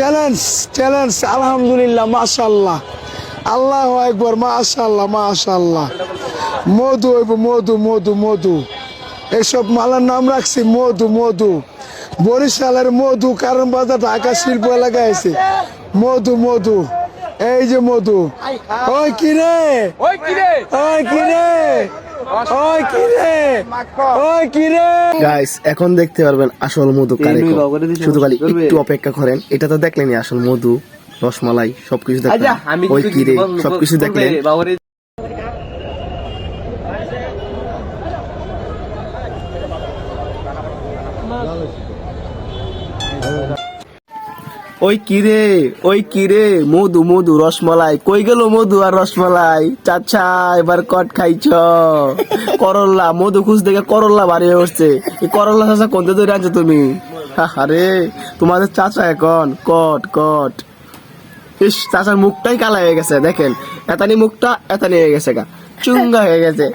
Challenge challenge আলহামদুলিল্লাহ মাশাল্লাহ আল্লাহ একবার মাশাল্লাহ মাশাল্লাহ মধু হইব মধু মধু মধু এসব মালার নাম রাখছি মধু মধু। বরিশালের মধু কারণ বাজার ঢাকা শিল্প এলাকায় আছে। মধু মধু। এই যে মধু। ওই কিরে? ওই কিরে? ওই কিরে ওই কি রে? গাইস এখন দেখতে পারবেন আসল মধু কারে শুধু খালি একটু অপেক্ষা করেন এটা তো দেখলেনি আসল মধু রসমালাই সবকিছু আচ্ছা দেখলেন ওই কি রে সবকিছু দেখলেন। বাবারে। ওই কিরে ওই কিরে মধু মধু, রসমালাই। কই গেল মধু আর রসমালাই? চাচা, এবার কট খাইছ। করল্লা মধু খুঁজ দেখে করল্লা বাড়ি উঠছে। করল্লা চাচা কোনতে ধরে আনছো তুমি? আরে তোমাদের চাচা এখন। কট কট। ইস, চাচার মুখটাই কালা হয়ে গেছে, দেখেন। এতানি মুখটা এতানি হয়ে গেছে গা। চুঙ্গা হয়ে গেছে।